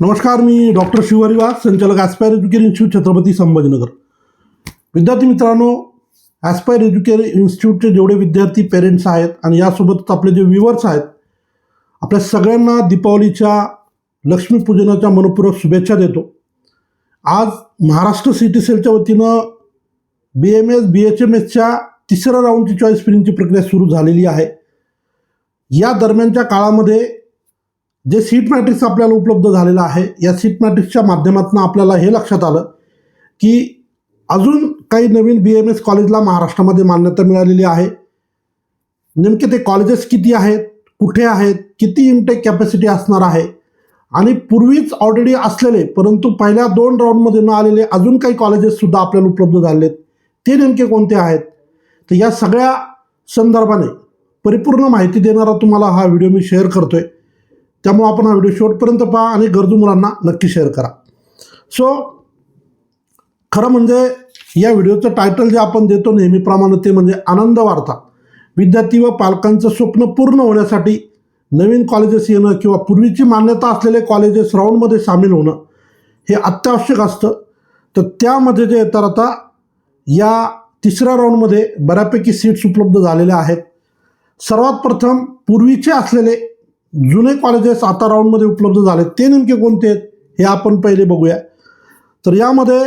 नमस्कार मी डॉक्टर शिवरिवास संचालक Aspire Educare institute Chhatrapati Sambhajinagar. विद्यार्थी मित्रांनो ॲस्पायर एज्युकेअर इन्स्टिट्यूटचे जेवढे विद्यार्थी पेरेंट्स आहेत आणि यासोबतच आपले जे व्ह्युअर्स आहेत आपल्या सगळ्यांना दीपावलीच्या लक्ष्मीपूजनाच्या मनपूर्वक शुभेच्छा देतो. आज महाराष्ट्र सिटी सेलच्या वतीनं B M S B H M एसच्या तिसऱ्या राऊंडची चॉईस फिलिंगची प्रक्रिया सुरू झालेली आहे. या दरम्यानच्या काळामध्ये जे सीट मॅट्रिक्स आपल्याला उपलब्ध झालेलं आहे या सीट मॅट्रिक्सच्या माध्यमातून आपल्याला हे लक्षात आलं की अजून काही नवीन बी एम एस कॉलेजला महाराष्ट्रामध्ये मान्यता मिळालेली आहे. नेमके ते कॉलेजेस किती आहेत कुठे आहेत किती इनटेक कॅपॅसिटी असणार आहे? आणि पूर्वीच ऑलरेडी असलेले परंतु पहिल्या दोन राऊंडमध्ये न आलेले अजून काही कॉलेजेससुद्धा आपल्याला उपलब्ध झालेले आहेत ते नेमके कोणते आहेत? तर या सगळ्या संदर्भाने परिपूर्ण माहिती देणारा तुम्हाला हा व्हिडिओ मी शेअर करतो आहे त्यामुळे आपण हा व्हिडिओ शेवटपर्यंत पहा आणि गरजू मुलांना नक्की शेअर करा. सो खरं म्हणजे या व्हिडिओचं टायटल जे आपण देतो नेहमीप्रमाणे ते म्हणजे आनंद वार्ता. विद्यार्थी व पालकांचं स्वप्न पूर्ण होण्यासाठी नवीन कॉलेजेस येणं किंवा पूर्वीची मान्यता असलेले कॉलेजेस राऊंडमध्ये सामील होणं हे अत्यावश्यक असतं. तर त्यामध्ये जे तर आता या तिसऱ्या राऊंडमध्ये बऱ्यापैकी सीट्स उपलब्ध झालेल्या आहेत. सर्वात प्रथम पूर्वीचे असलेले जुने कॉलेजेस आता राऊंडमध्ये उपलब्ध झाले ते नेमके कोणते आहेत हे आपण पहिले बघूया. तर यामध्ये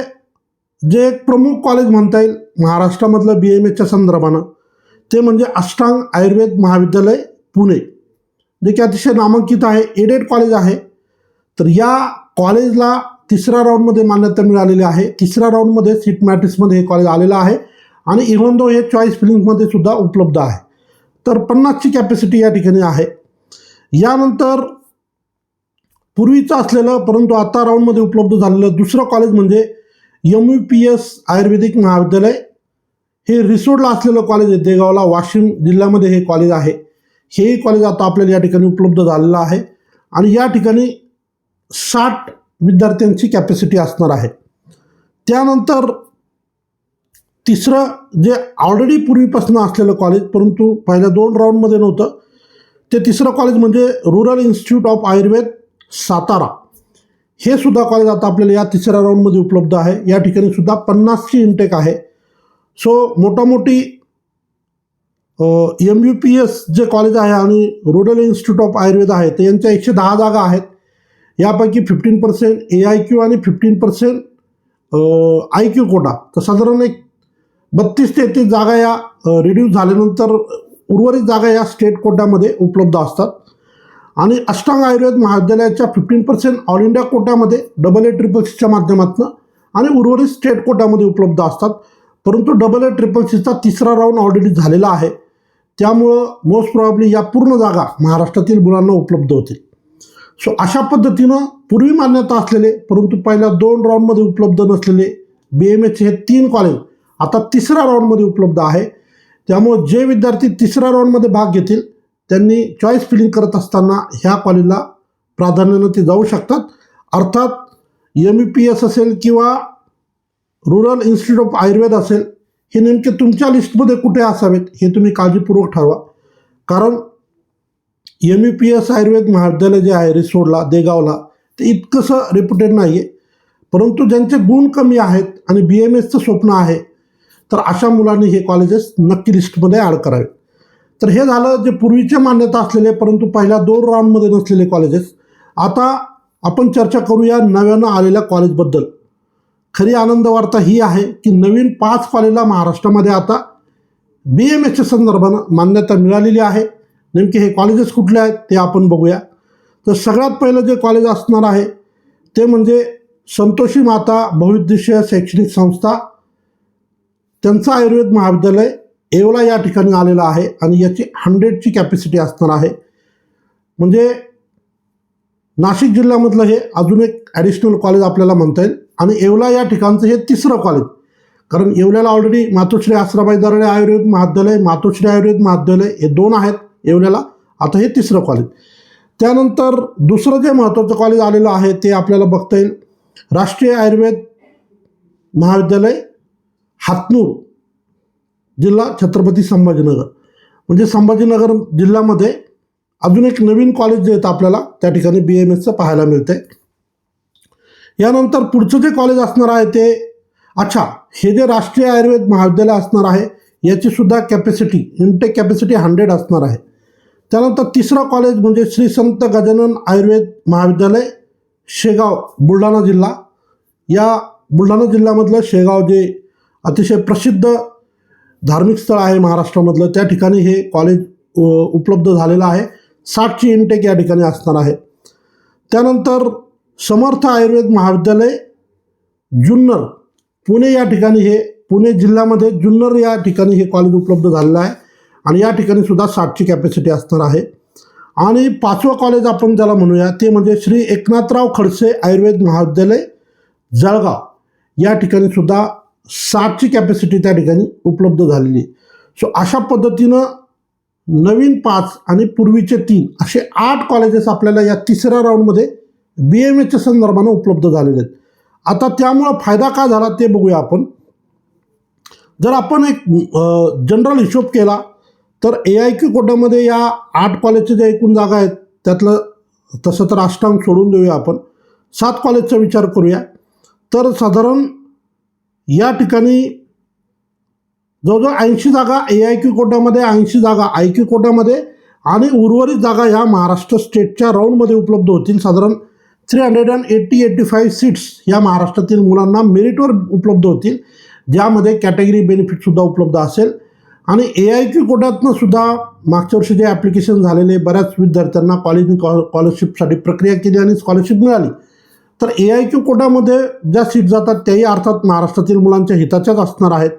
जे एक प्रमुख कॉलेज म्हणता येईल महाराष्ट्रामधलं बी एम एच्या संदर्भानं ते म्हणजे अष्टांग आयुर्वेद महाविद्यालय पुणे. जे की अतिशय नामांकित आहे एडेड कॉलेज आहे. तर या कॉलेजला तिसऱ्या राऊंडमध्ये मान्यता मिळालेली आहे. तिसऱ्या राऊंडमध्ये सीट मॅट्रिक्समध्ये हे कॉलेज आलेलं आहे. आणि इव्हन दो हे चॉईस फिलिंगमध्ये सुद्धा उपलब्ध आहे. तर पन्नासची कॅपॅसिटी या ठिकाणी आहे. यानंतर पूर्वीचं असलेलं परंतु आता राऊंडमध्ये उपलब्ध झालेलं दुसरं कॉलेज म्हणजे यम यू पी एस आयुर्वेदिक महाविद्यालय. हे रिसोडला असलेलं कॉलेज आहे देगावला वाशिम जिल्ह्यामध्ये हे कॉलेज आहे. हेही कॉलेज आता आपल्याला या ठिकाणी उपलब्ध झालेलं आहे. आणि या ठिकाणी साठ विद्यार्थ्यांची कॅपॅसिटी असणार आहे. त्यानंतर तिसरं जे ऑलरेडी पूर्वीपासून असलेलं कॉलेज परंतु पहिल्या दोन राऊंडमध्ये नव्हतं ते तिसरं कॉलेज म्हणजे rural institute of Ayurveda Satara. हे सुद्धा कॉलेज आता आपल्याला या तिसऱ्या राऊंडमध्ये उपलब्ध आहे. या ठिकाणी सुद्धा पन्नासची इंटेक आहे. सो मोठामोठी एम यू पी एस जे कॉलेज आहे आणि रुरल इन्स्टिट्यूट ऑफ आयुर्वेद आहे तर यांच्या एकशे दहा जागा आहेत. यापैकी fifteen percent A I Q आणि fifteen percent I Q quota. तर साधारण एक बत्तीस ते तेहतीस जागा या रिड्यूस झाल्यानंतर उर्वरित जागा या स्टेट कोट्यामध्ये उपलब्ध असतात. आणि अष्टांग आयुर्वेद महाविद्यालयाच्या फिफ्टीन पर्सेंट ऑल इंडिया कोट्यामध्ये डबल ए ट्रिपल सीच्या माध्यमातून आणि उर्वरित स्टेट कोट्यामध्ये उपलब्ध असतात. परंतु डबल ए ट्रिपल सीचा तिसरा राऊंड ऑलरेडी झालेला आहे. त्यामुळं मोस्ट प्रॉब्ली या पूर्ण जागा महाराष्ट्रातील मुलांना उपलब्ध होतील. सो अशा पद्धतीनं पूर्वी मान्यता असलेले परंतु पहिल्या दोन राऊंडमध्ये उपलब्ध नसलेले बी एम एचे हे तीन कॉलेज आता तिसऱ्या राऊंडमध्ये उपलब्ध आहे. त्यामुळे जे विद्यार्थी तिसऱ्या राऊंडमध्ये भाग घेतील त्यांनी चॉईस फिलिंग करत असताना ह्या कॉलेजला प्राधान्यानं ते जाऊ शकतात. अर्थात एम ई पी एस असेल किंवा रुरल इन्स्टिट्यूट ऑफ आयुर्वेद असेल हे नेमके तुमच्या लिस्टमध्ये कुठे असावेत हे तुम्ही काळजीपूर्वक ठरवा. कारण M E P S Ayurveda महाविद्यालय जे आहे रिसोडला देगावला ते इतकंसं रेप्युटेड नाही आहे परंतु ज्यांचे गुण कमी आहेत आणि बी एम एसचं स्वप्न आहे तर अशा मुलांनी हे कॉलेजेस नक्की लिस्टमध्ये ॲड करावे. तर हे झालं जे पूर्वीचे मान्यता असलेले परंतु पहिल्या दोन राऊंडमध्ये नसलेले कॉलेजेस. आता आपण चर्चा करूया नव्यानं आलेल्या कॉलेजबद्दल. खरी आनंद वार्ता ही आहे की नवीन पाच कॉलेजला महाराष्ट्रामध्ये आता बी एम एसच्या संदर्भानं मान्यता मिळालेली आहे. नेमके हे कॉलेजेस कुठले आहेत ते आपण बघूया. तर सगळ्यात पहिलं जे कॉलेज असणार आहे ते म्हणजे संतोषी माता बहुउद्देशीय शैक्षणिक संस्था त्यांचं आयुर्वेद महाविद्यालय येवला या ठिकाणी आलेलं आहे आणि याची हंड्रेडची कॅपॅसिटी असणार आहे. म्हणजे नाशिक जिल्ह्यामधलं हे अजून एक ॲडिशनल कॉलेज आपल्याला म्हणता येईल आणि येवला या ठिकाणचं हे तिसरं कॉलेज कारण येवल्याला ऑलरेडी मातोश्री आसराबाई दरडे आयुर्वेद महाविद्यालय मातोश्री आयुर्वेद महाविद्यालय हे दोन आहेत येवल्याला. आता हे तिसरं कॉलेज त्यानंतर दुसरं जे महत्त्वाचं कॉलेज आलेलं आहे ते आपल्याला बघता येईल. राष्ट्रीय आयुर्वेद महाविद्यालय हातनूर जिल्हा छत्रपती संभाजीनगर. म्हणजे संभाजीनगर जिल्ह्यामध्ये अजून एक नवीन कॉलेज जे आहेत आपल्याला त्या ठिकाणी बी एम एसचं पाहायला मिळते यानंतर पुढचं जे कॉलेज असणार आहे ते अच्छा हे जे राष्ट्रीय आयुर्वेद महाविद्यालय असणार आहे याची सुद्धा कॅपॅसिटी इनटेक कॅपॅसिटी हंड्रेड असणार आहे. त्यानंतर तिसरं कॉलेज म्हणजे श्री संत गजानन आयुर्वेद महाविद्यालय शेगाव बुलढाणा जिल्हा. या बुलढाणा जिल्ह्यामधलं शेगाव जे अतिशय प्रसिद्ध धार्मिक स्थळ आहे महाराष्ट्रामधलं. त्या ठिकाणी हे कॉलेज उपलब्ध झालेलं आहे. साठची इनटेक या ठिकाणी असणार आहे. त्यानंतर समर्थ आयुर्वेद महाविद्यालय जुन्नर पुणे या ठिकाणी हे पुणे जिल्ह्यामध्ये जुन्नर या ठिकाणी हे कॉलेज उपलब्ध झालेलं आहे. आणि या ठिकाणी सुद्धा साठची कॅपॅसिटी असणार आहे. आणि पाचवं कॉलेज आपण ज्याला म्हणूया ते म्हणजे श्री एकनाथराव खडसे आयुर्वेद महाविद्यालय जळगाव. या ठिकाणी सुद्धा साठची कॅपॅसिटी त्या ठिकाणी उपलब्ध झालेली आहे. सो अशा पद्धतीनं नवीन पाच आणि पूर्वीचे तीन असे आठ कॉलेजेस आपल्याला या तिसऱ्या राऊंडमध्ये बी एम एच्या संदर्भानं उपलब्ध झालेले आहेत. आता त्यामुळं फायदा काय झाला ते बघूया आपण. जर आपण एक जनरल हिशोब केला तर ए आय क्यू कोटामध्ये या आठ कॉलेजच्या ज्या एकूण जागा आहेत त्यातलं तसं तर अष्टांग सोडून देऊया आपण. सात कॉलेजचा विचार करूया. तर साधारण या ठिकाणी जवळजवळ ऐंशी जागा ए आय क्यू कोटामध्ये ऐंशी जागा आय क्यू कोटामध्ये आणि उर्वरित जागा ह्या महाराष्ट्र स्टेटच्या राऊंडमध्ये उपलब्ध होतील. साधारण three hundred and eighty eighty five seats या महाराष्ट्रातील मुलांना मेरिटवर उपलब्ध होतील. ज्यामध्ये कॅटेगरी बेनिफिटसुद्धा उपलब्ध असेल. आणि ए आय क्यू कोट्यातनं सुद्धा मागच्या वर्षी जे ॲप्लिकेशन झालेले बऱ्याच विद्यार्थ्यांना कॉलेजनी कॉ स्कॉलरशिपसाठी प्रक्रिया केली आणि स्कॉलरशिप मिळाली. तर ए आय क्यू कोटामध्ये ज्या सीट जातात त्याही अर्थात महाराष्ट्रातील मुलांच्या हिताच्याच असणार आहेत.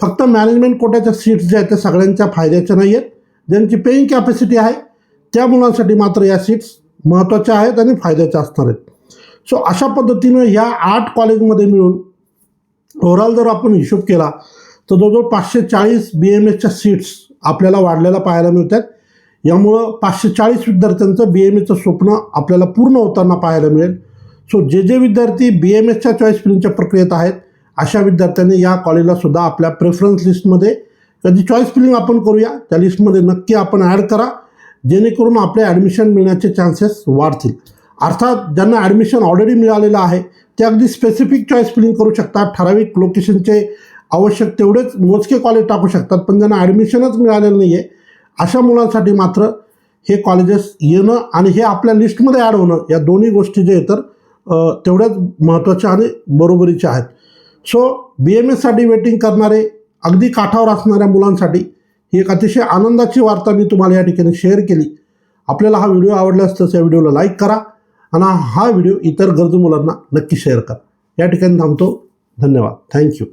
फक्त मॅनेजमेंट कोट्याच्या सीट्स ज्या आहेत त्या सगळ्यांच्या फायद्याच्या नाही आहेत ज्यांची पेईंग कॅपॅसिटी आहे त्या मुलांसाठी मात्र या सीट्स महत्त्वाच्या आहेत आणि फायद्याच्या असणार आहेत. सो अशा पद्धतीनं ह्या आठ कॉलेजमध्ये मिळून ओव्हरऑल जर आपण हिशोब केला तर जवळजवळ पाचशे चाळीस बी एम एसच्या सीट्स आपल्याला वाढलेल्या पाहायला मिळतात. यामुळं पाचशे चाळीस विद्यार्थ्यांचं बी एम एचं स्वप्न आपल्याला पूर्ण होताना पाहायला मिळेल. सो जे जे विद्यार्थी बी एम एसच्या चॉईस फिलिंगच्या प्रक्रियेत आहेत अशा विद्यार्थ्यांनी या कॉलेजला सुद्धा आपल्या प्रेफरन्स लिस्टमध्ये कधी चॉईस फिलिंग आपण करूया त्या लिस्टमध्ये नक्की आपण ॲड करा जेणेकरून आपले ॲडमिशन मिळण्याचे चान्सेस वाढतील. अर्थात ज्यांना ॲडमिशन ऑलरेडी मिळालेलं आहे ते अगदी स्पेसिफिक चॉईस फिलिंग करू शकतात ठराविक लोकेशनचे आवश्यक तेवढेच मोजके कॉलेज टाकू शकतात पण ज्यांना ॲडमिशनच मिळालेलं नाही आहे अशा मुलांसाठी मात्र हे कॉलेजेस येणं आणि हे आपल्या लिस्टमध्ये ॲड होणं या दोन्ही गोष्टी जे तर तेवढ्याच महत्त्वाच्या आणि बरोबरीच्या आहेत. सो बी एम एससाठी वेटिंग करणारे अगदी काठावर असणाऱ्या मुलांसाठी ही एक अतिशय आनंदाची वार्ता मी तुम्हाला या ठिकाणी शेअर केली. आपल्याला हा व्हिडिओ आवडला असल्यास या व्हिडिओला लाईक करा आणि हा व्हिडिओ इतर गरजू मुलांना नक्की शेअर करा. या ठिकाणी थांबतो. धन्यवाद. थँक्यू